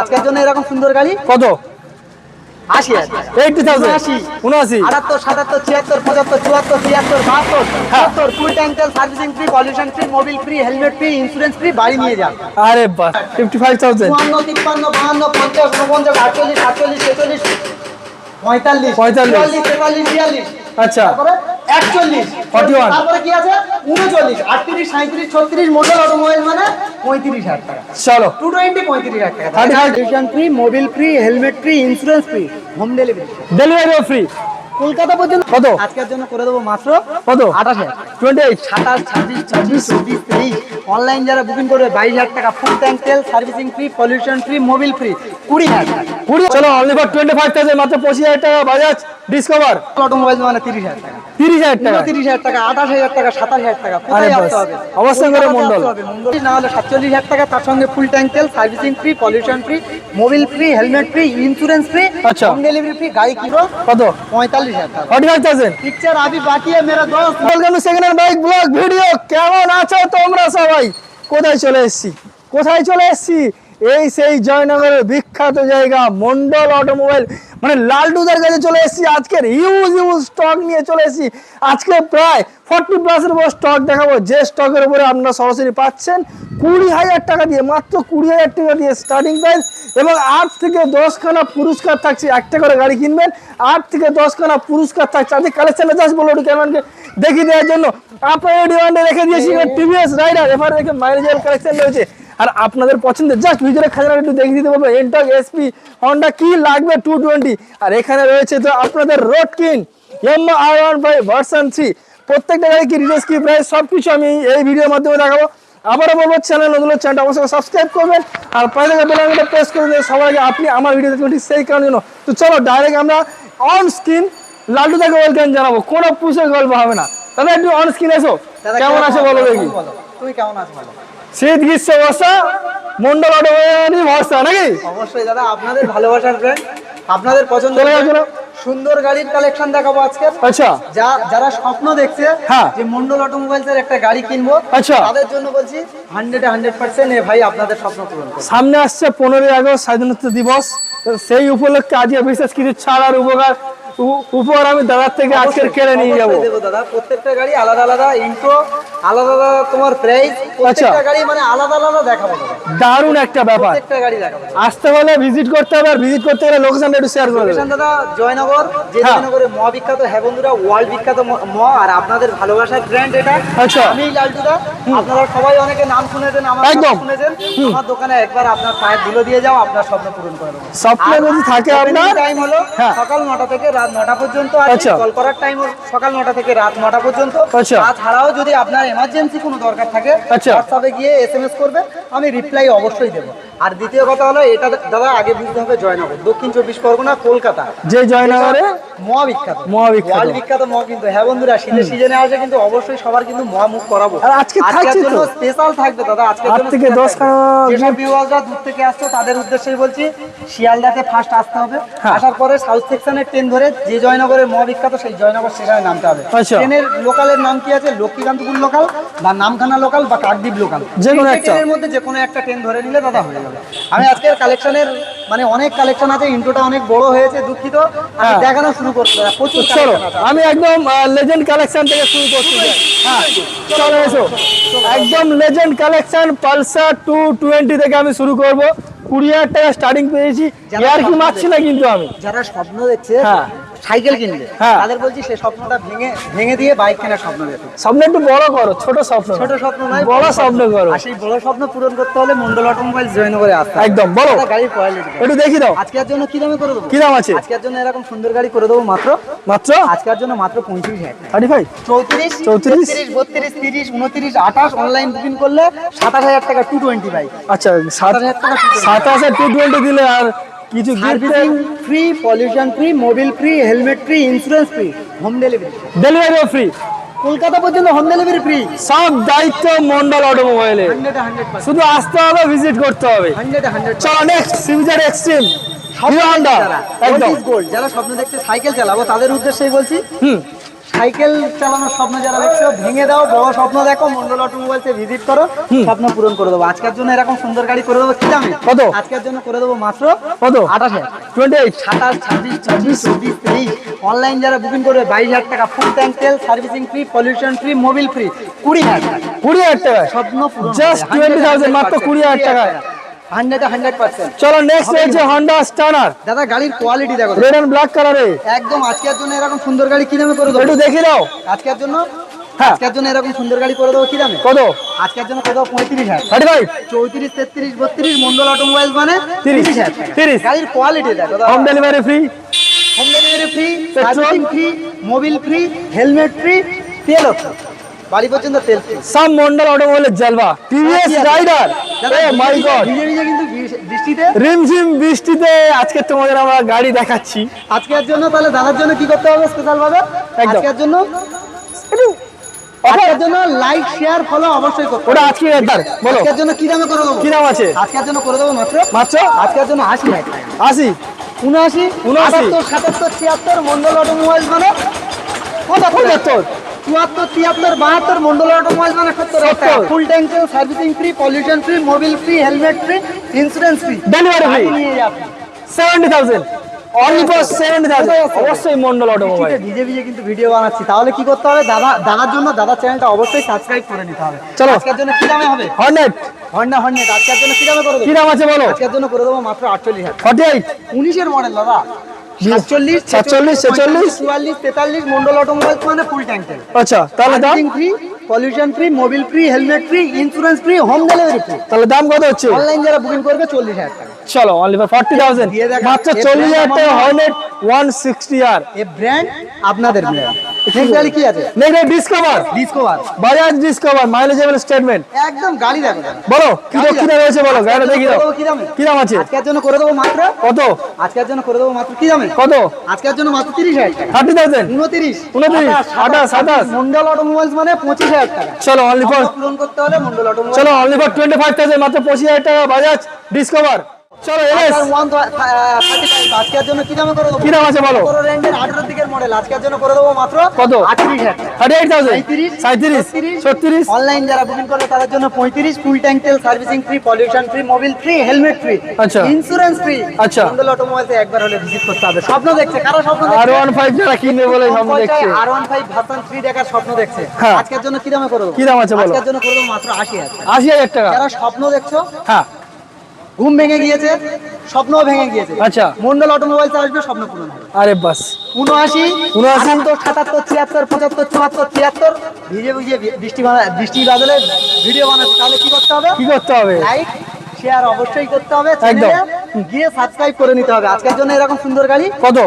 আজকের জন্য এরকম সুন্দর গাড়ি? কত? আশি হাজার। থাউজেন্ড উনআশি। উনআশি? আটাত্তর সাতাত্তর ছিয়াত্তর পঁচাত্তর চুয়াত্তর ছিয়াত্তর বাহাত্তর সত্তর full ট্যাঙ্কেল servicing free pollution free mobil free helmet free insurance free বাড়ি নিয়ে যান। আরে বাস ফিফটি ফাইভ থাউজেন্ড চুয়ান্ন তিপ্পান্ন বাহান্ন পঞ্চাশ উনপঞ্চাশ আটচল্লিশ সাতচল্লিশ ছেচল্লিশ পঁয়তাল্লিশ পঁয়তাল্লিশ। তেতাল্লিশ বিয়াল্লিশ। আচ্ছা। একচল্লিশ। 41 তারপরে কি আছে? উনচল্লিশ। আটত্রিশ সাঁত্রিশ ছত্রিশ মোটর অটোমোবাইল মানে পঁয়ত্রিশ হাজার টাকা। চলো। টু টোয়েন্টি পঁয়ত্রিশ হাজার টাকা। 35 free mobil free helmet free insurance free home delivery ডেলিভারিও free Kolkata পর্যন্ত কত? আজকের জন্য করে দেবো মাত্র কত? আঠাশ টোয়েন্টি এইট সাতাশ ছাব্বিশ ছাব্বিশ চব্বিশ তেইশ। অনলাইন যারা বুকিং করবে বাইশ হাজার টাকা ফুল ট্যাঙ্ক তেল servicing free pollution free mobil free কুড়ি হাজার কুড়ি? চলো only for twenty five thousand মাত্র পঁচিশ হাজার টাকা বাজাজ ডিসকভার অটোমোবাইল মানে তিরিশ হাজার টাকা। তিরিশ হাজার টাকা। উনত্রিশ হাজার টাকা আঠাশ হাজার টাকা সাতাশ হাজার টাকা কোথায় আসতে হবে? করে না হলে সাতচল্লিশ হাজার টাকা তার সঙ্গে ফুল ট্যাঙ্ক তেল servicing free pollution free mobil free helmet free insurance free আচ্ছা। হোম ডেলিভারি ফ্রি গাড়ি কিনো কত? পঁয়তাল্লিশ বাইক ব্লগ ভিডিও। কেমন আছো তোমরা সবাই? কোথায় চলে এসেছি? কোথায় চলে এসেছি? এই সেই জয়নগরের বিখ্যাত জায়গা মন্ডল অটোমোবাইল। মানে লালটুদের কাছে চলে এসেছি আজকের হিউজ হিউজ স্টক নিয়ে চলে এসেছি। আজকে প্রায় ফর্টি প্লাসের উপর স্টক দেখাবো। যে স্টকের উপরে আপনারা সরাসরি পাচ্ছেন কুড়ি হাজার টাকা দিয়ে মাত্র কুড়ি হাজার টাকা দিয়ে স্টার্টিং প্রাইস এবং আট থেকে দশখানা পুরস্কার থাকছে। একটা করে গাড়ি কিনবেন আট থেকে দশখানা পুরস্কার থাকছে। আজকে কালেকশনে জাস্ট বলো একটু কেমনকে দেখিয়ে দেওয়ার জন্য আপনার ডিমান্ডে রেখে দিয়েছি টিভিএস রাইডার এবার দেখে মাইলেজের কালেকশন রয়েছে। আর আপনাদের পছন্দের জাস্ট ভিতরে খাজানা একটু দেখিয়ে দিতে বলব এন্টক এসপি হন্ডা কি লাগবে টু টোয়েন্টি আর এখানে রয়েছে তো আপনাদের Road King M R one five version three প্রত্যেকটা গাড়ি কি রিজেস কি প্রাইস সব কিছু আমি এই ভিডিওর মাধ্যমে দেখাবো। আবারও বলব চ্যানেল নতুন চ্যানেলটা অবশ্যই সাবস্ক্রাইব করবেন আর পাশে থাকা বেল আইকনটা প্রেস করে দিয়ে সবার আগে আপনি আমার ভিডিও দেখবেন ঠিক সেই কারণের জন্য। তো চলো ডাইরেক্ট আমরা অন স্ক্রিন লাল্টু থেকে ওয়েলকাম জানাব কোনো পুষের গল্প হবে না। তাহলে একটু অন স্ক্রিন এসো। কেমন আছে? বলো দেখি। তুমি কেমন আছো বলো? শীত গ্রীষ্ম বর্ষা মন্ডল অটোমেশনই ভরসা নাকি? অবশ্যই দাদা আপনাদের ভালোবাসার ফ্রেন্ড আপনাদের যাও, সুন্দর গাড়ির কালেকশন দেখাবো আজকে। আচ্ছা। যা যারা স্বপ্ন দেখছে হ্যাঁ। যে মন্ডল অটোমোবাইলস এর একটা গাড়ি কিনবো আচ্ছা। তাদের জন্য বলছি হান্ড্রেড হান্ড্রেড পার্সেন্ট এ ভাই আপনাদের স্বপ্ন পূরণ সামনে আসছে পনেরোই আগস্ট স্বাধীনতা দিবস। সেই উপলক্ষে আজকে বিশেষ কিছু ছাড় আর উপকার উপ- উপহার আমি দাদার থেকে আজকে কেড়ে নিয়ে যাব। দাদা প্রত্যেকটা গাড়ি আলাদা আলাদা ইন্ট্রো আলাদা আলাদা তোমার প্রাইস প্রত্যেকটা গাড়ি মানে আলাদা আলাদা দেখাবো দারুণ একটা ব্যাপার। প্রত্যেকটা গাড়ি দেখাবো আসতে হলে ভিজিট করতে হবে আর ভিজিট করতে গেলে লোকেশনটা একটু শেয়ার করে দেবে। লোকেশন দাদা জয়নগর যে হ্যাঁ। জয়নগরে ম বিখ্যাত হ্যাঁ বন্ধুরা ওয়ার্ল্ড বিখ্যাত ম- আর আপনাদের ভালোবাসার ব্র্যান্ড এটা। আচ্ছা। আমি লালটুদা। আপনারা সবাই অনেকে নাম শুনেছেন আমার একদম। শুনেছেন। আমার দোকানে একবার আপনার পায়ের ধুলো দিয়ে যাও আপনার স্বপ্ন পূরণ করে দেবো। স্বপ্ন যদি থাকে আপনার টাইম হলো হ্যাঁ। সকাল নটা থেকে রাত নটা পর্যন্ত আচ্ছা। কল করার টাইম সকাল নটা থেকে রাত নটা পর্যন্ত আচ্ছা। তাছাড়াও যদি আপনার এমার্জেন্সি কোনো দরকার থাকে আচ্ছা। হোয়াটসঅ্যাপে গিয়ে এসএমএস করবে আমি রিপ্লাই অবশ্যই দেবো আর দ্বিতীয় কথা হলো এটা দাদা আগে বুঝতে হবে জয়নগর দক্ষিণ চব্বিশ পরগনা কলকাতা যে জয়নগরে মহা বিখ্যাত মহা বিখ্যাত। ওয়ার্ল্ড বিখ্যাত মহা কিন্তু হ্যাঁ বন্ধুরা শীতের সিজনে আসে কিন্তু অবশ্যই সবার কিন্তু মহা মুখ করাবো আর আজকে থাকছে জন্য তো। স্পেশাল থাকবে দাদা জন্য থেকে। খানা যেসব দূর থেকে আসছে তাদের উদ্দেশ্যেই বলছি শিয়ালদাতে ফার্স্ট আসতে হবে হ্যাঁ। আসার পরে সাউথ সেকশনের ট্রেন ধরে যে জয়নগরের মহা বিখ্যাত সেই জয়নগর স্টেশনে নামতে হবে। আচ্ছা। ট্রেনের লোকালের নাম কি আছে? লক্ষ্মীকান্তপুর লোকাল বা নামখানা লোকাল বা কাকদ্বীপ লোকাল যে কোনো একটা। ট্রেনের মধ্যে যে কোনো একটা ট্রেন ধরে নিলে দাদা হয়ে যাবে। আমি আজকের কালেকশনের মানে অনেক কালেকশন আছে ইন্ট্রোটা অনেক বড় হয়েছে দুঃখিত। আমি হ্যাঁ। দেখানো শুরু করতে প্রচুর চলো আমি একদম লেজেন্ড কালেকশন থেকে শুরু করছি। হ্যাঁ চলো এসো। একদম legend collection Pulsar two twenty থেকে আমি শুরু করব। কুড়ি হাজার টাকা স্টার্টিং পেয়েছি আর কি মারছি না কিন্তু আমি। যারা স্বপ্ন দেখছে হ্যাঁ। সাইকেল কিনবে হ্যাঁ। তাদের বলছি সেই স্বপ্নটা ভেঙে ভেঙে দিয়ে বাইক কেনার স্বপ্ন দেখো। স্বপ্ন একটু বড় করো ছোট স্বপ্ন। ছোট স্বপ্ন নয় বড় স্বপ্ন করো। আর সেই বড় স্বপ্ন পূরণ করতে হলে মন্ডল অটোমোবাইল জয়নগরে আসতে হবে। একদম বলো। গাড়ির কোয়ালিটি একটু দেখি দাও। আজকের জন্য কি দামে করে দেবো? কি দাম আছে? আজকের জন্য এরকম সুন্দর গাড়ি করে দেবো মাত্র। মাত্র? আজকের জন্য মাত্র পঁয়ত্রিশ হাজার টাকা। থার্টি ফাইভ চৌত্রিশ 34, চৌত্রিশ? বত্রিশ তিরিশ উনত্রিশ আঠাশ অনলাইন বুকিং করলে সাতাশ হাজার টাকা টু টোয়েন্টি বাইক আচ্ছা সাত হাজার টাকা শুধু। সাতাশে টু টোয়েন্টি দিলে আর কিছু servicing free pollution free mobil free helmet free insurance free home delivery ডেলিভারিও free Kolkata পর্যন্ত হোম ডেলিভারি ফ্রি সব দায়িত্ব মন্ডল অটোমোবাইলে শুধু আসতে হবে ভিজিট করতে হবে। চলো নেক্সট সিভিজার এক্সট্রিম যারা স্বপ্ন দেখছে সাইকেল চালাবো তাদের উদ্দেশ্যেই বলছি হুম। সাইকেল চালানোর স্বপ্ন যারা দেখছ ভেঙে দাও বড় স্বপ্ন দেখো মন্ডল অটোমোবাইলসে ভিজিট করো স্বপ্ন পূরণ করে দেবো। আজকের জন্য এরকম সুন্দর গাড়ি করে দেবো কি দামে কত? আজকের জন্য করে দেবো মাত্র কত? আঠাশ হাজার। টোয়েন্টি এইট সাতাশ ছাব্বিশ চব্বিশ চব্বিশ তেইশ অনলাইন যারা বুকিং করবে বাইশ হাজার টাকা ফুল ট্যাঙ্ক তেল servicing free pollution free Mobil free কুড়ি হাজার কুড়ি হাজার টাকা স্বপ্ন পূরণ Just 20,000 মাত্র 20,000 টাকায়। হান্ড্রেডে হান্ড্রেড পার্সেন্ট চলো নেক্সট রয়েছে হন্ডা স্টানার দাদা গাড়ির কোয়ালিটি দেখো রেড অ্যান্ড ব্ল্যাক কালারে একদম আজকের জন্য এরকম সুন্দর গাড়ি কি দামে করে দেবো? একটু দেখিয়ে দাও। আজকের জন্য? হ্যাঁ। আজকের জন্য এরকম সুন্দর গাড়ি করে দেবো কি দামে? কত? আজকের জন্য দেবো পঁয়ত্রিশ হাজার। থার্টি ফাইভ চৌত্রিশ তেত্রিশ বত্রিশ মন্ডল অটোমোবাইল মানে তিরিশ। তিরিশ হাজার তিরিশ। গাড়ির কোয়ালিটি দেখো home delivery free home delivery free servicing free Mobil free helmet free তেল বাড়ি পর্যন্ত তেল সাম মন্ডল অটোমোবাইলের জালবা। TVS Raider. A my god কিন্তু বৃষ্টিতে? রিমঝিম বৃষ্টিতে আজকে তোমাদের আমরা গাড়ি দেখাচ্ছি। আজকের জন্য তাহলে দাদার জন্য কি করতে হবে স্পেশাল ভাবে? আজকের জন্য? আজকের জন্য লাইক শেয়ার ফলো অবশ্যই করতে ওটা আজকে একবার বলো। আজকের জন্য কি দামে করে দেবো? কি দাম আছে? আজকের জন্য করে দেবো মাত্র? মাত্র? আজকের জন্য আশি আশি? উনআশি? উনআশি। সাতাত্তর ছিয়াত্তর মন্ডল অটোমোবাইল মানে পঁচাত্তর। চুয়াত্তর তিয়াত্তর বাহাত্তর মন্ডল অটোমোবাইল মানে সত্তর। Full tank servicing free pollution free Mobil free helmet free insurance free only for seventy thousand অবশ্যই মন্ডল অটোমোবাইল ভিজে ভিজে কিন্তু ভিডিও বানাচ্ছি। তাহলে কি করতে হবে? দাদা দাদার জন্য দাদার চ্যানেলটা অবশ্যই সাবস্ক্রাইব করে নিতে হবে। চলো। আজকের জন্য কি দামে হবে? হন্ড্রেড হন্ডা হন্ড্রেড আজকের জন্য কি দামে করে কি দাম আছে বলো? আজকের জন্য করে দেবো মাত্র আটচল্লিশ হাজার। ফর্টি এইট উনিশের মডেল দাদা। সাতচল্লিশ সাতচল্লিশ, ছেচল্লিশ। চুয়াল্লিশ তেতাল্লিশ মন্ডল অটোমোবাইলস মানে ফুল ট্যাঙ্কের আচ্ছা তাহলে দাম? Free pollution free Mobil free helmet free insurance free home delivery free তাহলে দাম কত হচ্ছে? অনলাইন যারা বুকিং করবে চল্লিশ হাজার টাকা। চলো অনলি ফর ফর্টি থাউজেন্ড মাত্র চল্লিশ হাজার টাকা ওয়ান সিক্সটি আর এ ব্র্যান্ড আপনাদের ব্র্যান্ড নেক্সট গাড়ি কি আছে? Next Discover Discover Bajaj Discover মাইলেজেবল statement একদম গাড়ি দেখো বলো কি দাম বলো গাড়িটা দেখি দাও। কি দামে? কি দাম আছে? আজকের জন্য করে দেবো মাত্র। কত? আজকের জন্য করে দেবো মাত্র কি দামে? কত? আজকের জন্য মাত্র তিরিশ হাজার টাকা। থার্টি থাউজেন্ড উনত্রিশ। উনত্রিশ, আঠাশ, সাতাশ। মন্ডল অটোমোবাইলস মানে পঁচিশ হাজার টাকা। চলো অনলি ফর পূরণ করতে হলে মন্ডল অটোমোবাইল চলো only for twenty five thousand মাত্র পঁচিশ হাজার টাকা বাজাজ ডিসকভার চলো এস আজকের জন্য কি দামে করে দেবো? কি দাম আছে বলো? বড় রেঞ্জের আঠারো দিকের মডেল আজকের জন্য করে দেবো মাত্র কত? অনলাইন যারা বুকিং করবে তাদের জন্য ফুল ট্যাঙ্ক তেল servicing free pollution free Mobil free helmet free আচ্ছা। ইন্স্যুরেন্স ফ্রি আচ্ছা। মন্ডল অটোমোবাইলসে একবার হলে ভিজিট করতে হবে। স্বপ্ন দেখছে। কারও স্বপ্ন আর ওয়ান ফাইভ যারা কিনবে বলে স্বপ্ন দেখছে। R one five version three দেখার স্বপ্ন দেখছে। হ্যাঁ। আজকের জন্য কি দামে করে দেবো? কি দাম আছে বলো? আজকের জন্য করে দেবো মাত্র আশি হাজার টাকা। আশি হাজার টাকা। যারা স্বপ্ন দেখছ হ্যাঁ। ঘুম ভেঙে গিয়েছে স্বপ্ন ভেঙে গিয়েছে। আচ্ছা। মন্ডল অটোমোবাইলস আসবে স্বপ্ন পূরণ হবে আরে বাস। উনআশি উনআশি। তো সাতাত্তর ছিয়াত্তর পঁচাত্তর চুয়াত্তর তিয়াত্তর। ভিজে ভিজে বৃষ্টি বৃষ্টি বাদলে ভিডিও বানাচ্ছে। তাহলে কি করতে হবে? কি করতে হবে? লাইক শেয়ার অবশ্যই করতে হবে চ্যানেলে গিয়ে সাবস্ক্রাইব করে নিতে হবে। আজকের জন্য এরকম সুন্দর গাড়ি কত?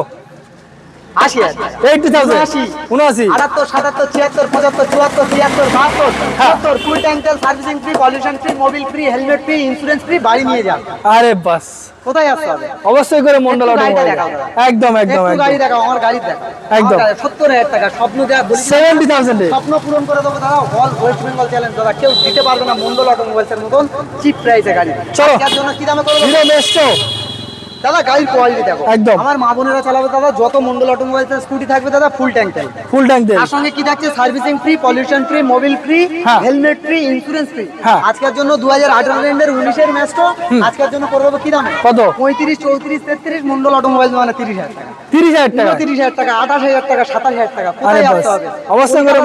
আশি হাজার। থাউজেন্ড উনআশি। উনআশি। আটাত্তর সাতাত্তর ছিয়াত্তর পঁচাত্তর চুয়াত্তর তিয়াত্তর বাহাত্তর সত্তর full ট্যাঙ্কেল servicing free pollution free Mobil free helmet free insurance free বাড়ি নিয়ে যান। আরে বাস। কোথায় আসতে হবে? অবশ্যই করে মন্ডল একটু গাড়িটা অটোমোবাইল। দেখাও। একদম একদম গাড়ি একদম। আমার গাড়ি দেখাও। একদম। সত্তর হাজার টাকা স্বপ্ন যা বলি সেভেন্টি থাউজেন্ডে স্বপ্ন পূরণ করে দেবো দাদা। অল ওয়েস্ট বেঙ্গল চ্যালেঞ্জ দাদা। কেউ দিতে পারবে না মন্ডল অটোমোবাইলসের মতন চিপ প্রাইসে গাড়ি। চলো। জন্য কি দামে করে দেবো? হিরো বেস্টো দাদা গাড়ির কোয়ালিটি দেখো। একদম। আমার মা বোনেরা চালাবে দাদা যত মন্ডল স্কুটি থাকবে দাদা ফুল ট্যাঙ্ক তেল ফুল ট্যাঙ্ক তেল তার সঙ্গে কি থাকছে? Servicing free pollution free Mobil free. Helmet free insurance free. আজকের জন্য দু হাজার আঠারো রেন্ডের উনিশের ম্যাচটা আজকের জন্য করে দেবো কি দামে? কত? পঁয়ত্রিশ চৌত্রিশ তেত্রিশ মন্ডল অটোমোবাইল মানে তিরিশ হাজার টাকা। তিরিশ হাজার টাকা। উনত্রিশ হাজার টাকা আঠাশ হাজার টাকা সাতাশ হাজার টাকা। কোথায় আসতে হবে? অবশ্যই করে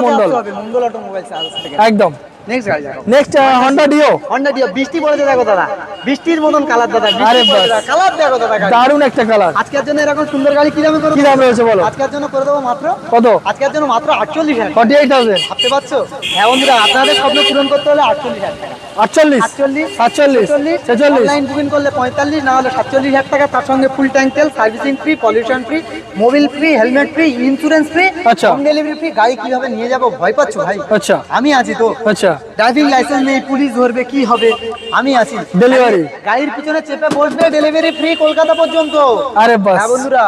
অটোমোবাইলস থেকে। একদম। নেক্সট গাড়ি দেখো। Next Honda Dio Honda Dio বৃষ্টি পড়েছে দেখো দাদা। বৃষ্টির মতন কালার দাদা আরে কালার দেখো দাদা দারুণ একটা কালার আজকের জন্য এরকম সুন্দর গাড়ি কি দামে করে কি দাম রয়েছে বলো? আজকের জন্য করে দেবো মাত্র কত? আজকের জন্য মাত্র আটচল্লিশ হাজার। ফর্টি এইট থাউজেন্ড ভাবতে পারছ? হ্যাঁ বন্ধুরা আপনাদের স্বপ্ন পূরণ করতে হলে আটচল্লিশ হাজার টাকা। আটচল্লিশ? আটচল্লিশ সাতচল্লিশ ছেচল্লিশ। অনলাইন বুকিং করলে পঁয়তাল্লিশ না হলে সাতচল্লিশ হাজার টাকা তার সঙ্গে ফুল ট্যাঙ্ক তেল servicing free pollution free Mobil free helmet free insurance free আচ্ছা। হোম ডেলিভারি ফ্রি গাড়ি কীভাবে নিয়ে যাব ভয় পাচ্ছ ভাই? আচ্ছা। আমি আছি তো। আচ্ছা। ড্রাইভিং লাইসেন্স নেই পুলিশ ধরবে কি হবে? আমি আছি। ডেলিভারি গাড়ির পিছনে চেপে বসবে ডেলিভারি ফ্রি কলকাতা পর্যন্ত। আরে বাস। হ্যাঁ বন্ধুরা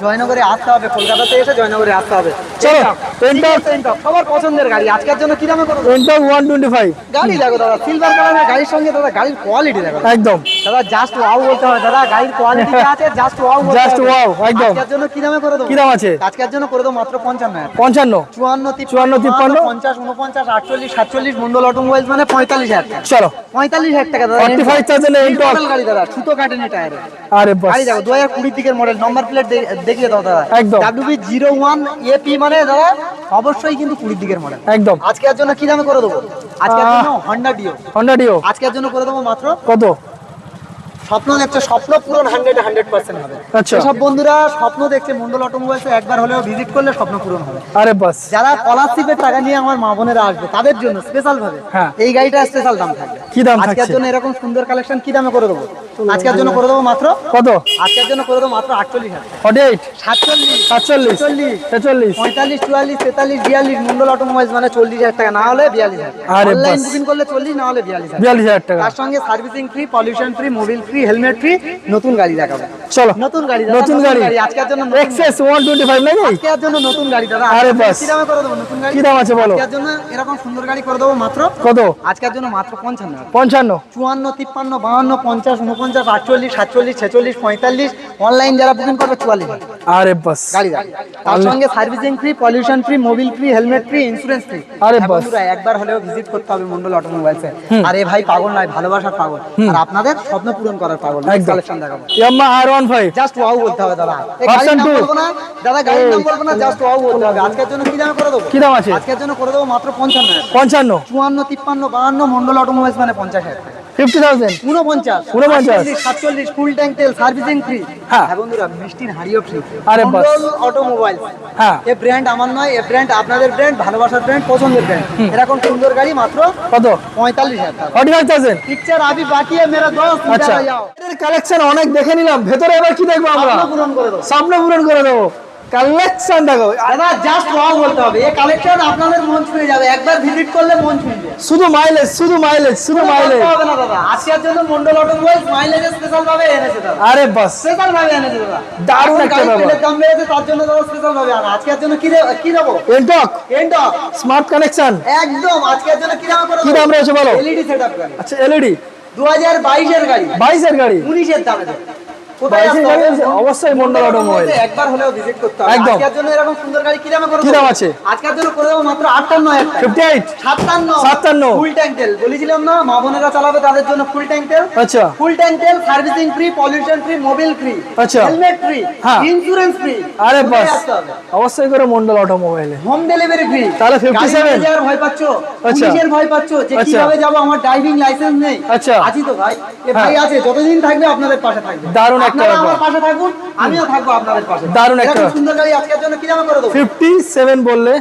জয়নগরে আসতে হবে এসে জয়নগরে আসতে হবে। চলো সবার পছন্দের গাড়ি। আজকের জন্য কি দামে করব? 125 গাড়ি দেখো দাদা সিলভার গাড়ির সঙ্গে দাদা গাড়ির কোয়ালিটি দেখো একদম। দাদা জাস্ট ওয়াও বলতে দাদা গাড়ির কোয়ালিটি আছে জাস্ট ওয়াও বলতে জাস্ট ওয়াও একদম। আজকের জন্য কি দামে করে কি দাম আছে? আজকের জন্য করে মাত্র 55 55 54 54 55 50 49 48 47 49 হিন্দল অটোমোবাইলস মানে পঁয়তাল্লিশ হাজার চলো। পঁয়তাল্লিশ হাজার টাকা দাদা ফর্টি ফাইভ চার্জের মডেল গাড়ি দাদা সুতো কাটে না আরে বাস। গাড়ি দেখো দু হাজার মডেল নম্বর প্লেট দেখিয়ে দাও দাদা। একদম। ডাব্লিউবি জিরো ওয়ান এপি মানে দাদা অবশ্যই কিন্তু কুড়ির দিকের মডেল একদম। আজকের জন্য কি দামে করে দেবো? আজকের জন্য হন্ডা ডিও হন্ডা ডিও আজকের জন্য করে দেবো মাত্র কত? স্বপ্ন দেখছে স্বপ্ন পূরণ হান্ড্রেড হান্ড্রেড পার্সেন্ট হবে। আচ্ছা। সব বন্ধুরা স্বপ্ন দেখছে মন্ডল অটোমোবাইলসে একবার হলেও ভিজিট করলে স্বপ্ন পূরণ হবে। আরে বাস। যারা স্কলারশিপের টাকা নিয়ে আমার মা বোনেরা আসবে তাদের জন্য স্পেশাল ভাবে হ্যাঁ। এই গাড়িটা স্পেশাল দাম থাকবে। কি দাম আজকের জন্য এরকম সুন্দর কালেকশন কি দামে করে দেবো? আজকের জন্য করে দেবো মাত্র? কত? আজকের জন্য করে দেবো মাত্র আটচল্লিশ হাজার। সাতচল্লিশ সাতচল্লিশ। চল্লিশ ছেচল্লিশ। পঁয়তাল্লিশ চুয়াল্লিশ তেতাল্লিশ বিয়াল্লিশ মন্ডল অটোমোবাইলস মানে চল্লিশ হাজার টাকা না হলে বিয়াল্লিশ হাজার অনলাইন বুকিং করলে চল্লিশ না হলে বিয়াল্লিশ হাজার বিয়াল্লিশ হাজার টাকা। তার সঙ্গে servicing free pollution free Mobil free helmet free নতুন গাড়ি দেখাবো। চলো নতুন গাড়ি নতুন গাড়ি। আজকের জন্য ওয়ান টোয়েন্টি নাকি? আজকের জন্য নতুন গাড়ি দাদা। আরে বাস। কি দামে করে দেবো? নতুন গাড়ি? কি দাম আছে বলো? আজকের জন্য এরকম সুন্দর গাড়ি করে দেবো মাত্র। কত? আজকের জন্য মাত্র পঞ্চান্ন। হাজার। পঞ্চান্ন। চুয়ান্ন তিপ্পান্ন বাহান্ন পঞ্চাশ উনপঞ্চাশ আটচল্লিশ সাতচল্লিশ ছেচল্লিশ পঁয়তাল্লিশ। অনলাইন যারা বুকিং করবে চুয়াল্লিশ হাজার। আরে বাস। গাড়ি তার সঙ্গে servicing free pollution free Mobil free helmet free insurance free আরে বাস। বন্ধুরা একবার হলেও ভিজিট করতে হবে মন্ডল অটোমোবাইলসে আর এ ভাই পাগল নয় ভালোবাসার পাগল। আর আপনাদের স্বপ্ন পূরণ করার পাগল কালেকশন দেখাবো। Yamaha R one five just wow বলতে হবে দাদা। বলব না? দাদা গাড়ির নাম বলব না জাস্ট ওয়াও বলতে হবে। আজকের জন্য কি দামে করে দেবো? কি দাম আছে? আজকের জন্য করে দেবো মাত্র পঞ্চান্ন পঞ্চান্ন। চুয়ান্ন তিপ্পান্ন বাহান্ন মন্ডল অটোমোবাইলস মানে পঞ্চাশ হাজার। ফিফটি ব্র্যান্ড হ্যাঁ। হ্যাঁ। আপনাদের ভালোবাসার সুন্দর গাড়ি মাত্র পঁয়তাল্লিশ হাজার আমি আচ্ছা। অনেক দেখে নিলাম। ভেতরে আবার কি দেখব আমরা? পূরণ করে দেবো। কালেকশন দেখো। দাদা জাস্ট ওয়াও বলতে হবে। এই কালেকশন আপনাদের মন ছুঁয়ে যাবে। একবার ভিজিট করলে মন ছুঁয়ে যাবে। শুধু মাইলেজ শুধু মাইলেজ শুধু মাইলেজ হবে না দাদা। আজকের জন্য মন্ডল অটোমোবাইল মাইলেজ স্পেশাল ভাবে এনেছে দাদা। আরে বাস। স্পেশাল ভাবে এনেছে দাদা। দারুণ একটা ব্যাপার। দাম বেড়েছে তার জন্য দাদা স্পেশাল ভাবে আনা। আজকের জন্য কি কি দেবো? এন্টক এন্ডক স্মার্ট কানেকশন একদম। আজকের জন্য কি দাম করে কি দাম রয়েছে বলো? এলইডি সেটআপ গাড়ি। আচ্ছা এলইডি দু হাজার বাইশের গাড়ি। বাইশের গাড়ি। উনিশের দামে অবশ্যই মন্ডল অটোমোবাইল। একবার হলেও ভিজিট করতে হবে একদম। আজকের জন্য এরকম সুন্দর গাড়ি কি দামে করে কি দেবো? দাম আছে? আজকের জন্য করে দেবো মাত্র আটান্ন হাজার টাকা। ফিফটি এইট সাতান্ন সাতান্ন। ফুল ট্যাঙ্ক তেল বলেছিলাম না মা বোনেরা চালাবে তাদের জন্য ফুল ট্যাঙ্ক তেল আচ্ছা ফুল ট্যাঙ্ক তেল servicing free pollution free Mobil free আচ্ছা। হেলমেট ফ্রি হ্যাঁ। ইন্স্যুরেন্স ফ্রি আরে বাস অবশ্যই করে মন্ডল অটোমোবাইলে হোম ডেলিভারি ফ্রি তাহলে 57 যাওয়ার ভয় পাচ্ছ আচ্ছা। পুলিশের ভয় পাচ্ছ যে আচ্ছা। কীভাবে যাব আমার ড্রাইভিং লাইসেন্স নেই আচ্ছা। আছি তো ভাই এ ভাই হ্যাঁ। আছে যতদিন থাকবে আপনাদের পাশে থাকবে দারুণ আপনারা আমার পাশে থাকুন আমিও থাকব আপনাদের পাশে। দারুণ একটা সুন্দর গাড়ি আজকের জন্য কি দামে করে দেবো ফিফটি সেভেন বললে?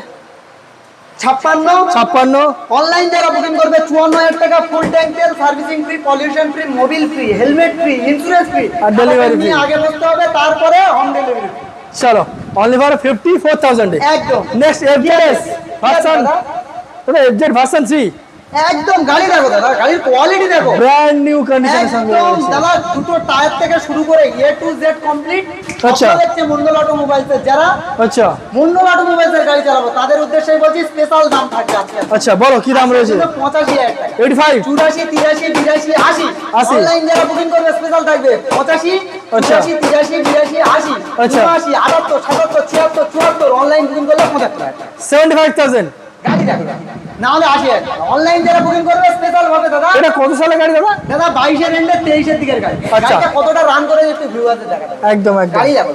ছাপ্পান্ন। ছাপ্পান্ন। অনলাইন যারা বুকিং করবে চুয়ান্ন হাজার টাকা ফুল ট্যাঙ্ক তেল servicing free pollution free Mobil free helmet free insurance free আর free। আগে বসতে হবে তারপরে হোম ডেলিভারি চলো অনলি ফর ফিফটি ফোর থাউজেন্ডে একদম। Next FZ version. FZ version three একদম গাড়ি দেখো দাদা গাড়ির কোয়ালিটি দেখো। ব্র্যান্ড নিউ কন্ডিশনের সঙ্গে একদম দাদা দুটো টায়ার থেকে শুরু করে এ টু জেড কমপ্লিট আচ্ছা। দেখছে মন্ডল অটোমোবাইলসের যারা আচ্ছা। মন্ডল অটোমোবাইলসের গাড়ি চালাবো তাদের উদ্দেশ্যে বলছি স্পেশাল দাম থাকবে আজকে। আচ্ছা বলো কি দাম রয়েছে? পঁচাশি হাজার টাকা। এইটি ফাইভ চুরাশি তিরাশি বিরাশি আশি। আশি। অনলাইন যারা বুকিং করবে স্পেশাল থাকবে। পঁচাশি আচ্ছা। চুরাশি তিরাশি বিরাশি আশি। আচ্ছা। উনআশি আটাত্তর সাতাত্তর ছিয়াত্তর চুয়াত্তর অনলাইন বুকিং করলে পঁচাত্তর হাজার টাকা। সেভেন্টি ফাইভ থাউজেন্ড গাড়ি দেখো। না হলে আশি অনলাইন যারা বুকিং করবে স্পেশাল দাদা। এটা কত সালের গাড়ি দাদা? দাদা বাইশের এন্ডে তেইশের দিকের গাড়ি। আচ্ছা। গাড়িটা কতটা রান করে একটু ভিউয়ারদের দেখা একদম একদম। গাড়ি দেখো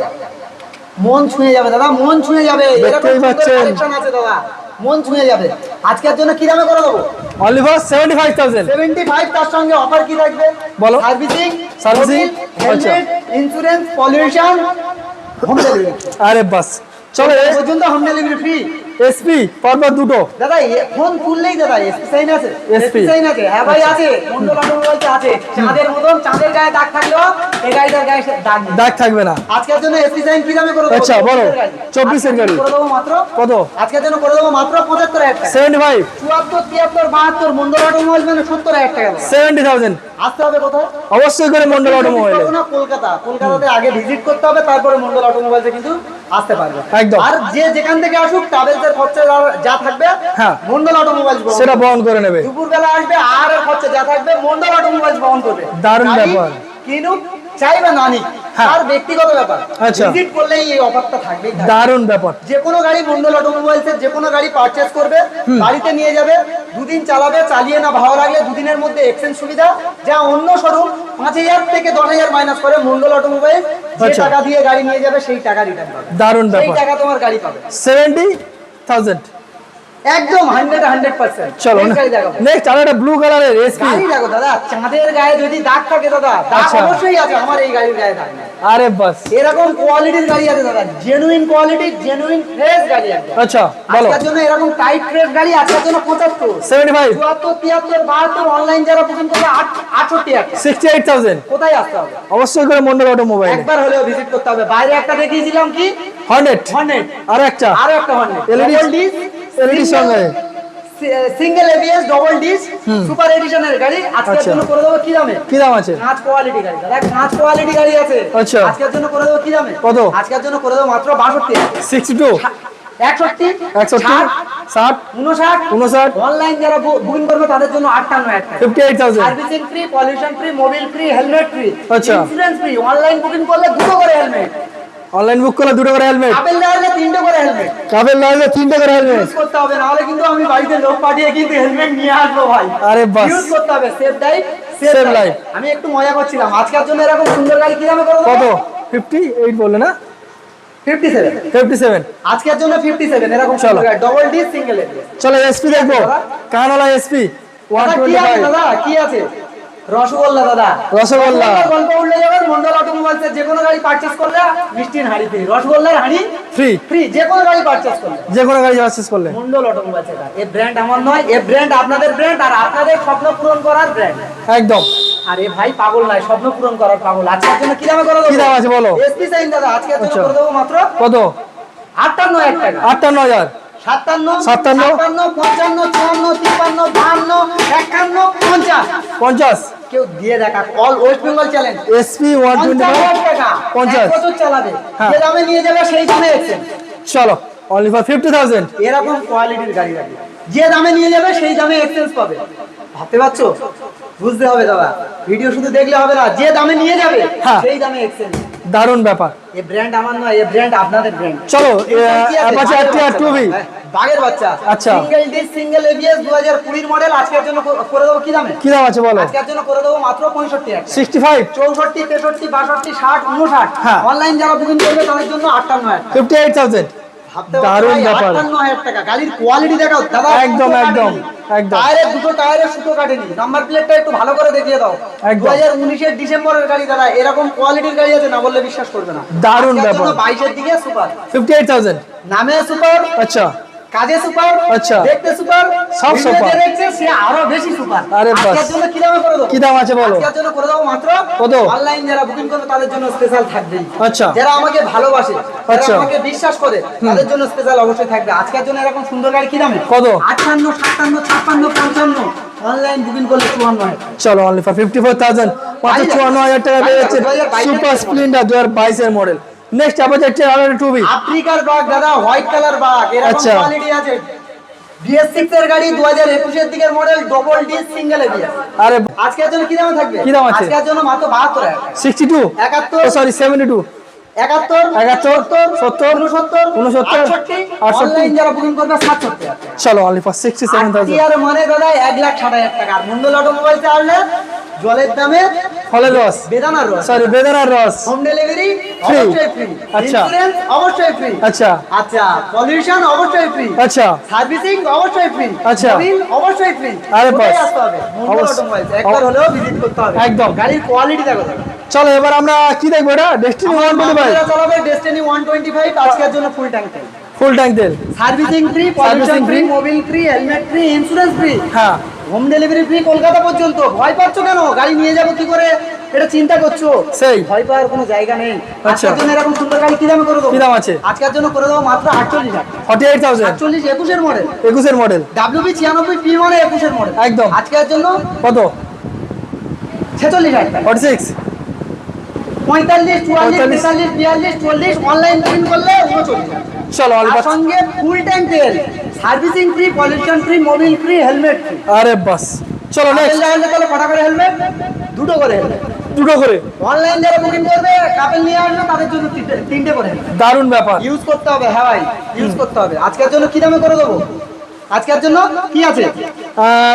মন ছুঁয়ে যাবে দাদা মন ছুঁয়ে যাবে। দেখতেই পাচ্ছেন। আছে দাদা। মন ছুঁয়ে যাবে। আজকের জন্য কি দামে করে দেবো? অনলি ফর তার সঙ্গে অফার কি থাকবে বলো। Servicing insurance pollution home delivery আরে বাস। চলো। পর্যন্ত হোম ডেলিভারি ফ্রি এসপি পরপর দুটো। দাদা ফোন তুললেই দাদা এসপি সাইন আছে। এসপি সাইন আছে। হ্যাঁ ভাই আছে। মন্ডল অটোমোবাইলস আছে। চাঁদের মতন চাঁদের গায়ে দাগ থাকলেও এই গাড়িটার গায়ে দাগ দাগ থাকবে না। আজকের জন্য এসপি সাইন কি দামে করে দেবো? আচ্ছা, বলো। 24 24 এর গাড়ি। করে দেবো মাত্র? কত? আজকের জন্য করে দেবো মাত্র পঁচাত্তর হাজার টাকা। Seventy five. চুয়াত্তর তিয়াত্তর বাহাত্তর মন্ডল অটোমোবাইল মানে সত্তর হাজার টাকা দাদা। Seventy thousand. আসতে হবে কোথায়? অবশ্যই করে মন্ডল অটোমোবাইলে কলকাতা। কলকাতাতে আগে ভিজিট করতে হবে তারপরে মন্ডল অটোমোবাইলসে কিন্তু আসতে পারবে একদম। আর যে যেখান থেকে আসুক ট্রাভেলসের খরচা যা- থাকবে হ্যাঁ। মন্ডল অটোমোবাইলস সেটা বহন করে নেবে দুপুরবেলা আসবে আর খরচা যা থাকবে মন্ডল অটোমোবাইলস বহন করবে দারুণ ব্যাপার। কিনুক চাইবে না নিক হ্যাঁ। তার ব্যক্তিগত ব্যাপার আচ্ছা। ভিজিট করলেই এই অফারটা থাকবে। দারুণ ব্যাপার যে কোনো গাড়ি মন্ডল অটোমোবাইলস যে কোনো গাড়ি পারচেস করবে বাড়িতে নিয়ে যাবে দুদিন চালাবে চালিয়ে না ভালো লাগলে দুদিনের মধ্যে এক্সচেঞ্জ সুবিধা যা অন্য শোরুম পাঁচ হাজার থেকে দশ হাজার মাইনাস করে মন্ডল অটোমোবাইল যে আচ্ছা। টাকা দিয়ে গাড়ি নিয়ে যাবে সেই টাকা রিটার্ন পাবে দারুণ সেই টাকা তোমার গাড়ি পাবে সেভেন্টি থাউজেন্ড একদম হান্ড্রেড হান্ড্রেড পার্সেন্ট চলো নেক্সট আর একটা ব্লু কালারের এসপি গাড়ি দেখো দাদা চাঁদের গায়ে যদি দাগ থাকে দাদা দাগ আচ্ছা। অবশ্যই আছে আমার এই গাড়ির গায়ে দাগ আরে বাস। এরকম কোয়ালিটির গাড়ি আছে দাদা জেনুইন কোয়ালিটি জেনুইন ফ্রেশ গাড়ি একদম। আচ্ছা বলো। আজকের জন্য এরকম টাইট ফ্রেশ গাড়ি আজকের জন্য পঁচাত্তর। সেভেন্টি ফাইভ চুয়াত্তর তিয়াত্তর বাহাত্তর অনলাইন যারা বুকিং করবে কোথায় আসতে হবে? অবশ্যই করে মন্ডল অটোমোবাইল একবার হলেও ভিজিট করতে হবে। বাইরে একটা দেখিয়েছিলাম কি? হান্ড্রেড হর্নেট আর একটা। আরও একটা ডিস সঙ্গে। Single ABS double disc super এডিশনের গাড়ি। আজকের আচ্ছা। জন্য করে দেবো কি দামে? কি দাম আছে? কাঁচ কোয়ালিটি গাড়ি। দাদা কাঁচ কোয়ালিটি গাড়ি আছে। আচ্ছা। আজকের জন্য করে দেবো কি দামে? কত? আজকের জন্য করে দেবো মাত্র বাষট্টি। সিক্সটি টু একষট্টি? একষট্টি? ষাট, ষাট? উনষাট উনষাট অনলাইন যারা বুকিং করবে তাদের জন্য আটান্ন fifty eight thousand servicing free pollution free Mobil free helmet free আচ্ছা। ইন্স্যুরেন্স ফ্রি অনলাইন বুকিং করলে দুটো করে হেলমেট অনলাইন বুক করলে দুটো করে হেলমেট আপেল দেওয়ালে তিনটে করে হেলমেট কাপের লাগলে তিনটে করে হেলমেট ইউজ করতে হবে নাহলে কিন্তু আমি বাড়িতে লোক পাঠিয়ে কিন্তু হেলমেট নিয়ে আসব ভাই। আরে বাস। ইউজ করতে হবে safe life save Save life আমি একটু মজা করছিলাম। আজকের জন্য এরকম সুন্দর গাড়ি কি দামে করব কত? ফিফটি এইট বললে না? ফিফটি সেভেন ফিফটি সেভেন আজকের জন্য ফিফটি সেভেন এরকম চলো। ডবল ডি সিঙ্গেল চলো এসপি দেখব। কানালা এসপি ওয়ান কি টোয়েন্টি আছে ফাইভ দাদা কি আছে? রসগোল্লা দাদা। রসগোল্লা। গল্প উঠলে যাবেন মন্ডল অটোমোবাইলস যে কোনো গাড়ি পারচেজ করলে মিষ্টির হাঁড়ি ফ্রি রসগোল্লার হাঁড়ি ফ্রি ফ্রি যে কোনো গাড়ি পারচেজ করলে। যে কোনো গাড়ি পারচেস করলে। মন্ডল অটোমোবাইলস এই ব্র্যান্ড আমার নয় এই ব্র্যান্ড আপনাদের ব্র্যান্ড আর আপনাদের স্বপ্ন পূরণ করার ব্র্যান্ড একদম। আর এ ভাই পাগল নাই স্বপ্ন পূরণ করার পাগল। আজকের জন্য কি দামে করে দেবো? কি দাম আছে বলো? এসপি সাইন দাদা আজকের জন্য আচ্ছা। করে দেবো মাত্র কত? আটান্ন এক টাকা। আটান্ন হাজার। সাতান্ন সাতান্ন, সাতান্ন পঞ্চান্ন চুয়ান্ন তিপ্পান্ন বাহান্ন একান্ন পঞ্চাশ। পঞ্চাশ। কেউ দিয়ে দেখা। Call West Bengal challenge SP টাকা। পঞ্চাশ। এক বছর চালাবে। হ্যাঁ। যে দামে নিয়ে যাবে সেই দামে এসেছেন চলো অনলি ফর ফিফটি থাউজেন্ড এরকম কোয়ালিটির গাড়ি গাড়ি যে দামে নিয়ে যাবে সেই দামে পাবে। ভাবতে পারছ? বুঝতে হবে দাদা। ভিডিও শুধু দেখলে হবে না যে দামে নিয়ে যাবে হ্যাঁ। সেই দামে এক্সচেঞ্জ দারুণ ব্যাপার। এই ব্র্যান্ড আমার নয় এই ব্র্যান্ড আপনাদের ব্র্যান্ড চলো অ্যাপাচি আর টু বি বাগের বাচ্চা। আচ্ছা। Single disc single ABS 2020 model আজকের জন্য করে দেবো কি দামে? কি দাম আছে বলো? আজকের জন্য করে দেবো মাত্র 65 টাকা। সিক্সটি ফাইভ চৌষট্টি তেষট্টি বাষট্টি ষাট উনষাট হ্যাঁ। অনলাইন যারা বুকিং করবে তাদের জন্য আটান্ন হাজার টাকা। ফিফটি এইট থাউজেন্ড ভাবতে দারুণ ব্যাপার। আটান্ন হাজার টাকা। গাড়ির কোয়ালিটি দেখাও দাদা একদম, একদম, একদম। দুটো টায়ারের সুতো কাটেনি। নাম্বার প্লেটটা একটু ভালো করে দেখিয়ে দাও। একদম। দু হাজার উনিশের ডিসেম্বরের গাড়ি দাদা এরকম কোয়ালিটির গাড়ি আছে না বললে বিশ্বাস করবে না। দারুণ জন্য ব্যাপার। বাইশের দিকে সুপার ফিফটি এইট থাউজেন্ড নামে সুপার আচ্ছা। কাজে সুপার আচ্ছা। দেখতে সুপার সব সুপার। দেখছে সে আরও বেশি সুপার আরে বাস। আজকের জন্য কি দামে করে দেবো কি দাম আছে বলো আজকের জন্য করে দেবো মাত্র কত? অনলাইন যারা বুকিং করবে তাদের জন্য স্পেশাল থাকবেই আচ্ছা। যারা আমাকে ভালোবাসে আচ্ছা। আমাকে বিশ্বাস করে তাদের জন্য স্পেশাল অবশ্যই থাকবে আজকের জন্য এরকম সুন্দর গাড়ি কি দামে কত? আটান্ন সাতান্ন ছাপ্পান্ন পঞ্চান্ন অনলাইন বুকিং করলে চুয়ান্ন হাজার চলো only for fifty four thousand মাত্র বাইশ চুয়ান্ন হাজার টাকা পেয়ে যাচ্ছে সুপার স্প্লেন্ডার দু হাজার বাইশের মডেল নেক্সট অ্যাপাচি আর টু বি আফ্রিকার বাঘ দাদা হোয়াইট কালার বাঘ এরকম আচ্ছা। কোয়ালিটি আছে। বিএস এর গাড়ি দু হাজার একুশের দিকের model double D single ABS আরে আজকের জন্য কি দামে থাকবে? কি দাম আছে? আজকের জন্য মাত্র বাহাত্তর টাকা সিক্সটি টু একাত্তর। সরি সেভেন্টি টু একাত্তর একাত্তর, সত্তর, উনসত্তর উনসত্তর, আটষট্টি। আটষট্টি। অনলাইন যারা বুকিং করবে সাতষট্টি চলো মানে দাদা এক লাখ ষাট হাজার টাকা। আর মন্ডল অটোমোবাইলসে আসলে জলের দামে ফলের রস। বেদানার রস। সরি বেদানার রস। হোম ডেলিভারি অবশ্যই ফ্রি আচ্ছা। ইন্স্যুরেন্স অবশ্যই ফ্রি আচ্ছা। আচ্ছা পলিউশন অবশ্যই ফ্রি আচ্ছা। সার্ভিসিং অবশ্যই ফ্রি আচ্ছা। বিল অবশ্যই ফ্রি আরে বাস। আসতে হবে। অবশ্য- একবার হলেও ভিজিট করতে হবে। একদম। গাড়ির কোয়ালিটি দেখো চলো এবার আমরা কি দেখব এটা? ডেস্টিনি ওয়ান টোয়েন্টি ফাইভ আপনারা চালাবে ডেস্টিনি 125 আজকের জন্য ফুল ট্যাঙ্ক ফুল ট্যাঙ্ক তেল servicing free pollution free. Mobil free helmet free insurance free হ্যাঁ। হোম ডেলিভারি ফ্রি কলকাতা পর্যন্ত। ভয় পাচ্ছ কেন? গাড়ি নিয়ে যাব কি করে? এটা চিন্তা করছ? সেই। ভয় পাওয়ার কোনো জায়গা নেই। আচ্ছা। আজকের জন্য এরকম সুন্দর গাড়ি কি দামে করে দেবো? কি দাম আছে? আজকের জন্য করে দেবো মাত্র আটচল্লিশ ফর্টি এইট থাউজেন্ড আটচল্লিশ একুশের মডেল একুশের মডেল ডাব্লিউবি ছিয়ানব্বই পি মানে একুশের মডেল একদম। আজকের জন্য কত? ছেচল্লিশ হাজার ফর্টি সিক্স পঁয়তাল্লিশ চুয়াল্লিশ 45, তেতাল্লিশ বিয়াল্লিশ চল্লিশ অনলাইন বুকিং করলে উনচল্লিশ চলো অল্প সঙ্গে ফুল ট্যাঙ্ক তেল servicing free pollution free Mobil free helmet আরে বাস। চলো নেক্সট তাহলে কটা করে হেলমেট? দুটো করে হেলমেট। দুটো করে। অনলাইন যারা বুকিং করবে কাপেল নিয়ে আসবে তাদের জন্য তিনটে- করে। দারুণ ব্যাপার। ইউজ করতে হবে হ্যাঁ ভাই ইউজ করতে হবে। আজকের জন্য কি দামে করে দেবো? আজকের জন্য কি আছে?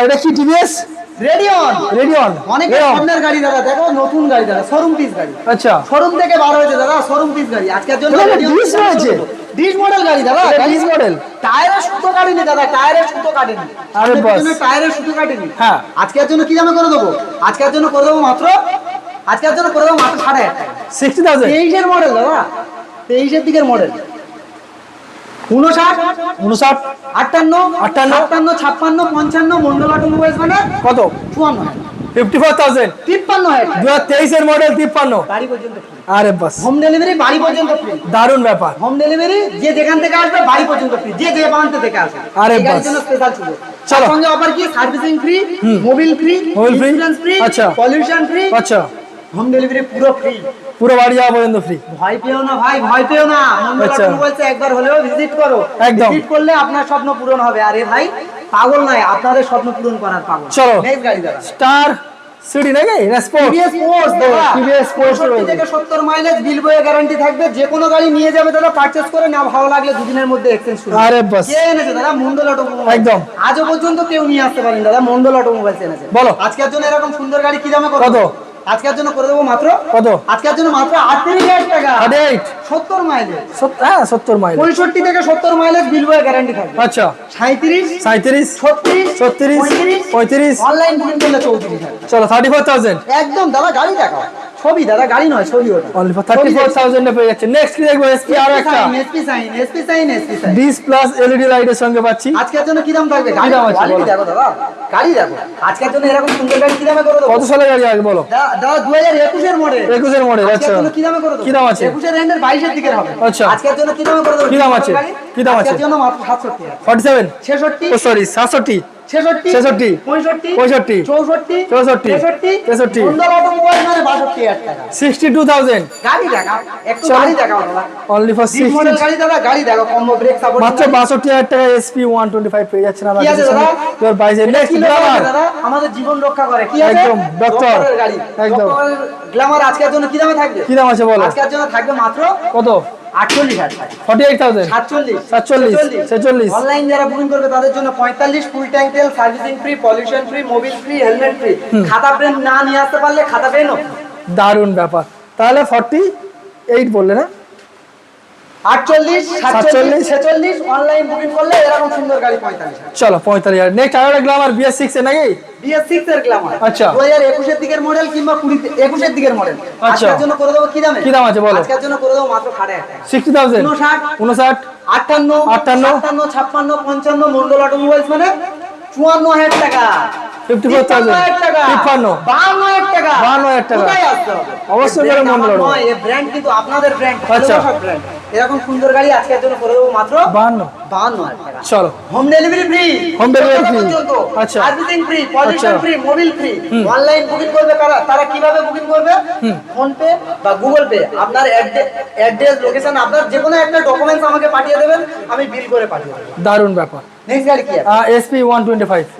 এটা কি টিভিএস রেডিয়ন রেডিয়ন অনেক সামনের গাড়ি দাদা দেখো নতুন গাড়ি দাদা শোরুম পিস গাড়ি। আচ্ছা। শোরুম থেকে বার হয়েছে দাদা শোরুম পিস গাড়ি। আজকের জন্য রয়েছে? ডিস মডেল গাড়ি দাদা ডিস মডেল? টায়ারের সুতো কাটেনি দাদা টায়ারের সুতো কাটেনি। আরে বাস। টায়ারের সুতো কাটেনি। হ্যাঁ। আজকের জন্য কি দামে করে দেবো? আজকের জন্য করে দেবো মাত্র? আজকের জন্য করে দেবো মাত্র সাড়ে এক টাকা সিক্সটি থাউজেন্ড তেইশের মডেল দাদা। তেইশের দিকের মডেল উনষাট। উনষাট। আটান্ন। আটান্ন, আটান্ন ছাপ্পান্ন পঞ্চান্ন মন্ডল অটোমোবাইলস মানে কত? চুয়ান্ন। Fifty four thousand. তিপ্পান্ন হাজার। দু হাজার তেইশের মডেল তিপ্পান্ন। বাড়ি পর্যন্ত আরে বাস। হোম ডেলিভারি বাড়ি পর্যন্ত ফ্রি দারুণ ব্যাপার। হোম ডেলিভারি যে যেখান থেকে আসবে বাড়ি পর্যন্ত ফ্রি যে যে প্রান্ত থেকে আসবে। আরে বাস। জন্য স্পেশাল ছিল চলো। সঙ্গে অফার কি? Servicing free Mobil free Mobile free? Free আচ্ছা। পলিউশন ফ্রি আচ্ছা। হোম ডেলিভারি পুরো ফ্রি পুরো বাড়ি যাওয়া পর্যন্ত ফ্রি ভয় পেও না ভাই ভয় পেও না। আচ্ছা। অটোমোবাইলস একবার হলেও ভিজিট করো। একদম। ভিজিট করলে আপনার স্বপ্ন পূরণ হবে। আরে ভাই পাগল নয় আপনাদের স্বপ্ন পূরণ করার পাগল। চলো। নেক্সট গাড়ি দাদা স্টার সিটি নাকি? টিভিএস স্পোর্টস দাদা। 65 রয়েছে। থেকে 70 মাইলেজ বিল বয়ে গ্যারান্টি থাকবে। যে কোনো গাড়ি নিয়ে যাবে দাদা পারচেজ করে না ভালো লাগলে দুদিনের মধ্যে এক্সচেঞ্জ শুরু আরে বাস। কে এনেছে দাদা? মন্ডল অটোমোবাইল একদম। আজও পর্যন্ত কেউ নিয়ে আসতে পারেন দাদা। মন্ডল অটোমোবাইলস এনেছে। বলো। আজকের জন্য এরকম সুন্দর গাড়ি কি দামে কত? আজকের জন্য করে দেবো মাত্র কত? আজকের জন্য মাত্র আটত্রিশ হাজার টাকা সত্তর মাইলেজ হ্যাঁ সত্তর মাইল পঁয়ষট্টি থেকে সত্তর মাইলেজ বিল বয়ে গ্যারান্টি থাকবে। আচ্ছা। সাঁত্রিশ সাঁত্রিশ ছত্রিশ ছত্রিশ পঁয়ত্রিশ। অনলাইন বুকিং করলে চৌত্রিশ চলো থার্টি ফোর থাউজেন্ড একদম দাদা গাড়ি দেখাও। ছবি দাদা গাড়ি নয় ছবি ওটা। অনলি ফর থার্টি ফোর থাউজেন্ডে পেয়ে যাচ্ছে। নেক্সট কি দেখব? এসপি আরও একটা। SP Shine SP Shine SP Shine disc plus LED লাইটের সঙ্গে পাচ্ছি। আজকের জন্য কি দাম থাকবে? গাড়ি দাম আছে, দেখো দাদা। গাড়ি দেখো। আজকের জন্য এরকম সুন্দর গাড়ি কি দামে করে দেবো? কত সালের গাড়ি আগে বলো। দাদা দু হাজার একুশের মডেল একুশের মডেল আচ্ছা। কি দামে করে দেবো? কি দাম আছে? একুশের এন্ডের বাইশের দিকের হবে। আচ্ছা। আজকের জন্য কি দামে করে দেবো? কি দাম আছে? কি দাম আছে? আজকের জন্য মাত্র সাতষট্টি। ফর্টি সেভেন ছেষট্টি। ও সরি সাতষট্টি। ছেষট্টি ছেষট্টি, পঁয়ষট্টি পঁয়ষট্টি, চৌষট্টি চৌষট্টি, তেষট্টি তেষট্টি। মন্ডল অটোমোবাইল বাষট্টি হাজার টাকা। Sixty two thousand. গাড়ি দেখাও একটু গাড়ি দেখাও অনলি ফর জিপ গাড়ি দাদা গাড়ি দেখো কম্বো ব্রেক সাপোর্ট মাত্র বাষট্টি হাজার টাকা এসপি ওয়ান টোয়েন্টি ফাইভ পেয়ে যাচ্ছেন কি দাদা? তোর বাইশে নেক্সট গ্লামার আমাদের জীবন রক্ষা করে। কি একদম, ডক্টর। গাড়ি। একদম। গ্ল্যামার আজকের জন্য কি দামে থাকবে? কি দাম আছে বলো? আজকের জন্য থাকবে মাত্র কত? আটচল্লিশ হাজার ফর্টি এইট থাউজেন্ড সাতচল্লিশ সাতচল্লিশ, ছেচল্লিশ। অনলাইন যারা বুকিং করবে তাদের জন্য পঁয়তাল্লিশ ফুল ট্যাঙ্ক তেল servicing free pollution free Mobil free helmet free খাতা পেন না নিয়ে আসতে পারলে খাতা পেনও। দারুণ ব্যাপার। তাহলে ফর্টি এইট বললে না আটচল্লিশ সাতচল্লিশ সাতচল্লিশ। ছেচল্লিশ অনলাইন বুকিং করলে এরকম সুন্দর গাড়ি পঁয়তাল্লিশ চলো পঁয়তাল্লিশ হাজার। নেক্সট আরও গ্লামার বিএস সিক্স এর নাকি? বিএস সিক্স এর গ্ল্যামার আচ্ছা। দু হাজার একুশের দিকের মডেল কিংবা কুড়ি একুশের দিকের মডেল আচ্ছা। জন্য করে দেবো কি দামে? কি দাম আছে বলো? আজকের জন্য করে দেবো মাত্র সাড়ে সিক্সটি থাউজেন্ড উনষাট উনষাট আটান্ন আটান্ন, সাতান্ন ছাপ্পান্ন পঞ্চান্ন মন্ডল অটোমোবাইলস মানে চুয়ান্ন হাজার টাকা। 54,000 তিপ্পান্ন হাজার টাকা তিপ্পান্ন। বাহান্ন হাজার টাকা বাহান্ন হাজার টাকা। কোথায় আসতে হবে? অবশ্যই করে। নয়, এই ব্র্যান্ড কিন্তু আপনাদের ব্র্যান্ড আচ্ছা। ব্র্যান্ড এরকম সুন্দর গাড়ি আজকের জন্য করে দেবো মাত্র বাহান্ন চলো। Home delivery free. আচ্ছা। Free. Free free online booking করবে কারা? তারা কীভাবে বুকিং করবে? ফোন পে বা গুগল পে আপনার অ্যাড্রেস লোকেশন আপনার যে কোনো একটা ডকুমেন্টস আমাকে পাঠিয়ে দেবেন আমি বিল করে পাঠিয়ে দেবো। দারুণ ব্যাপার। নেক্সট গাড়ি কি আছে? এসপি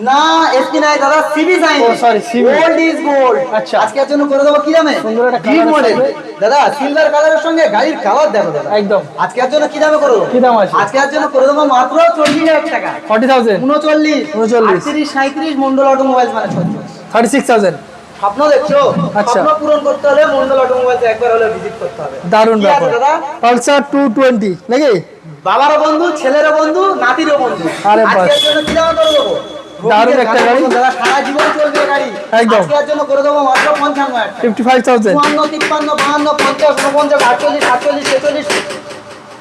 না এসপি নাই দাদা সিবি সাইন ও, sorry, CB gold is gold আচ্ছা। আজকের জন্য করে দেবো কি দামে? সুন্দর একটা মডেল দাদা সিলভার কালারের সঙ্গে গাড়ির কালার দেখো দাদা। একদম। আজকের জন্য কি দামে করব কি দাম আছে? আজকের জন্য করে দেবো মাত্র চল্লিশ হাজার টাকা। Forty thousand. উনচল্লিশ উনচল্লিশ। তিরিশ সাঁত্রিশ মন্ডল অটোমোবাইল মানে থার্টি সিক্স থাউজেন্ড। স্বপ্ন দেখছ? আচ্ছা। পূরণ করতে হলে মন্ডল অটোমোবাইলস একবার হলে ভিজিট করতে হবে। দারুণ ব্যাপার। পালসার 220 নাকি? বাবারও বন্ধু ছেলেরও বন্ধু নাতিরও বন্ধু। আরে বাস। আজকের জন্য করে দেবো? দারুণ একটা গাড়ি। দাদা সারা জীবন চলবে গাড়ি। একদম। আজকের জন্য করে দেবো মাত্র 55000 55000 55 52 52 48 47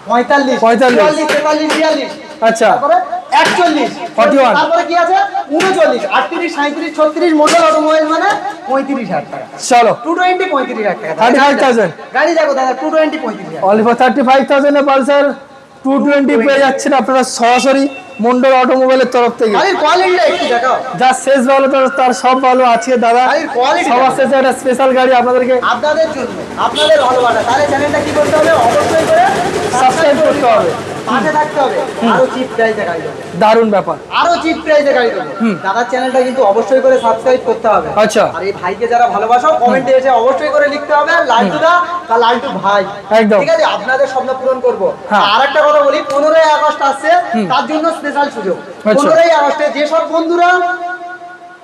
পঁয়তাল্লিশ পঁয়তাল্লিশ। চুয়াল্লিশ তেতাল্লিশ বিয়াল্লিশ। আচ্ছা। তারপরে একচল্লিশ। 41 তারপরে কি আছে? উনচল্লিশ আটত্রিশ সাঁত্রিশ ছত্রিশ অটোমোবাইল মানে পঁয়ত্রিশ হাজার টাকা। চলো। টু টোয়েন্টি পঁয়ত্রিশ হাজার টাকা। 35,000 গাড়ি দেখো দাদা টু টোয়েন্টি পঁয়ত্রিশ অনলি ফর থার্টি ফাইভ থাউজেন্ডে পালসার টু টোয়েন্টি পেয়ে যাচ্ছেন আপনারা সরাসরি। মন্ডল অটোমোবাইলের তরফ থেকে। যা শেষ ভালো তার সব ভালো আছে দাদা। সবার শেষে একটা স্পেশাল গাড়ি আপনাদেরকে আপনাদের জন্য আপনাদের ভালোবাসা। তাহলে চ্যানেলটা কি করতে হবে? অবশ্যই করে সাবস্ক্রাইব করতে হবে। পাশে থাকতে হবে। আরও চিপ প্রাইসে গাড়ি দেবো। দারুণ ব্যাপার। আরও চিপ প্রাইসে গাড়ি দেবো। দাদার চ্যানেলটা কিন্তু অবশ্যই করে সাবস্ক্রাইব করতে হবে। আচ্ছা। আর এই ভাইকে যারা ভালোবাসো কমেন্টে এসে অবশ্যই করে লিখতে হবে লালটু দা বা লালটু ভাই। একদম। ঠিক আছে? আপনাদের স্বপ্ন পূরণ করব। হ্যাঁ। আর একটা কথা বলি পনেরোই আগস্ট আসছে তার জন্য স্পেশাল সুযোগ। আচ্ছা। পনেরোই আগস্টে যেসব বন্ধুরা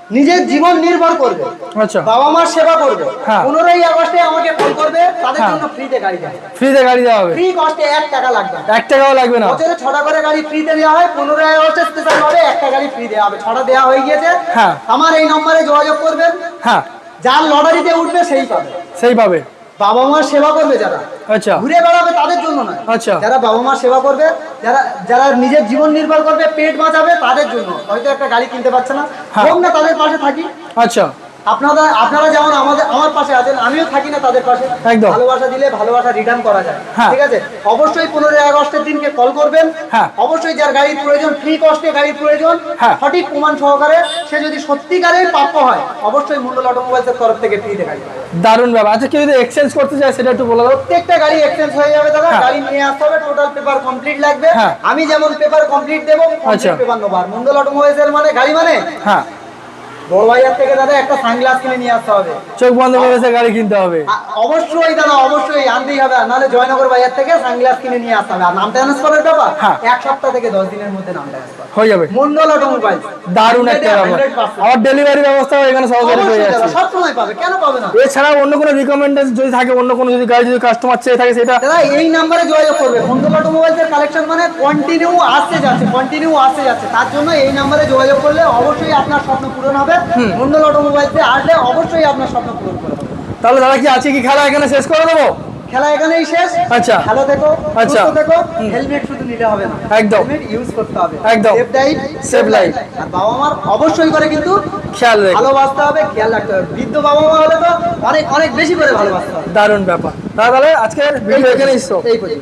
নিজের জীবন নির্ভর করবে। আচ্ছা। বাবা মার সেবা করবে। হ্যাঁ। পনেরোই আগস্টে আমাকে ফোন করবে তাদের হ্যাঁ। জন্য ফ্রিতে গাড়ি দেয় ফ্রিতে গাড়ি দেওয়া হবে? ফ্রি কস্টে এক টাকা লাগবে এক টাকাও লাগবে না? বছরে ছটা করে গাড়ি ফ্রিতে দেওয়া হয় পনেরোই আগস্টে স্পেশাল ভাবে একটা গাড়ি ফ্রি দেওয়া হবে। ছটা দেওয়া হয়ে গিয়েছে। হ্যাঁ। আমার এই নম্বরে যোগাযোগ করবেন। হ্যাঁ। যার লটারিতে উঠবে সেই পাবে। সেইভাবে বাবা মার সেবা করবে যারা। আচ্ছা। ঘুরে বেড়াবে তাদের জন্য নয়। আচ্ছা। যারা বাবা মার সেবা করবে যারা যারা নিজের জীবন নির্ভর করবে পেট বাঁচাবে তাদের জন্য। হয়তো একটা গাড়ি কিনতে পারছে না। হ্যাঁ। হোক না তাদের পাশে থাকি। আচ্ছা। আপনারা আপনারা যেমন আমাদের আমার পাশে আছেন আমিও থাকি না তাদের পাশে একদম। ভালোবাসা দিলে ভালোবাসা রিটার্ন করা যায় হ্যাঁ। ঠিক আছে অবশ্যই পনেরোই আগস্টের দিনকে কল করবেন হ্যাঁ। অবশ্যই যার গাড়ির প্রয়োজন ফ্রি কস্টে গাড়ির প্রয়োজন হ্যাঁ। সঠিক প্রমাণ সহকারে সে যদি সত্যিকারের প্রাপ্য হয় অবশ্যই মন্ডল অটোমোবাইলসের তরফ থেকে ফ্রিতে গাড়ি দারুণ ব্যাপার আচ্ছা কেউ যদি এক্সচেঞ্জ করতে চায় সেটা একটু বলে দাও প্রত্যেকটা গাড়ি এক্সচেঞ্জ হয়ে যাবে দাদা। গাড়ি নিয়ে আসতে হবে টোটাল পেপার কমপ্লিট লাগবে। আমি যেমন পেপার কমপ্লিট দেবো আচ্ছা। পেপার নেব আর মন্ডল অটোমোবাইলসের মানে গাড়ি মানে হ্যাঁ বড় থেকে দাদা একটা সানগ্লাস কিনে নিয়ে আসতে হবে। চোখ বন্ধ করে গাড়ি কিনতে হবে। অবশ্যই দাদা অবশ্যই আনতেই হবে। নাহলে জয়নগর বাজার থেকে সানগ্লাস কিনে নিয়ে আসতে হবে। আর নাম ট্রান্সফারের হ্যাঁ। এক সপ্তাহ থেকে দশ দিনের মধ্যে নাম ট্রান্সফার হয়ে যাবে। মন্ডল অটোমোবাইল দারুণ একটা ব্যাপার। আমার ডেলিভারি ব্যবস্থাও এখানে সহকারী হয়ে যাচ্ছে। সব সময় পাবে কেন পাবে না? এছাড়াও অন্য কোনো রিকমেন্ডেশন যদি থাকে অন্য কোনো যদি গাড়ি যদি কাস্টমার চেয়ে থাকে সেটা দাদা এই নাম্বারে যোগাযোগ করবে। মন্ডল অটোমোবাইলসের কালেকশন মানে কন্টিনিউ আসতে যাচ্ছে কন্টিনিউ আসতে যাচ্ছে। তার জন্য এই নাম্বারে যোগাযোগ করলে অবশ্যই আপনার স্বপ্ন পূরণ হবে। মন্ডল অটোমোবাইলসে আসলে অবশ্যই আপনার স্বপ্ন পূরণ করবে তাহলে দাদা কি আছে কি? খেলা এখানে শেষ করে দেবো? খেলা এখানেই শেষ। আচ্ছা। ভালো থেকো আচ্ছা। থেকো। হেলমেট শুধু নিলে হবে না। একদম। হেলমেট ইউজ করতে হবে। একদম। Safe drive Save life। আর বাবা মার অবশ্যই করে কিন্তু খেয়াল রেখে। ভালোবাসতে হবে খেয়াল রাখতে হবে। বৃদ্ধ বাবা মা হলে তো অনেক অনেক বেশি করে ভালোবাসতে হবে। দারুণ ব্যাপার। তাহলে আজকের ভিডিও এখানেই stop। এই পর্যন্ত।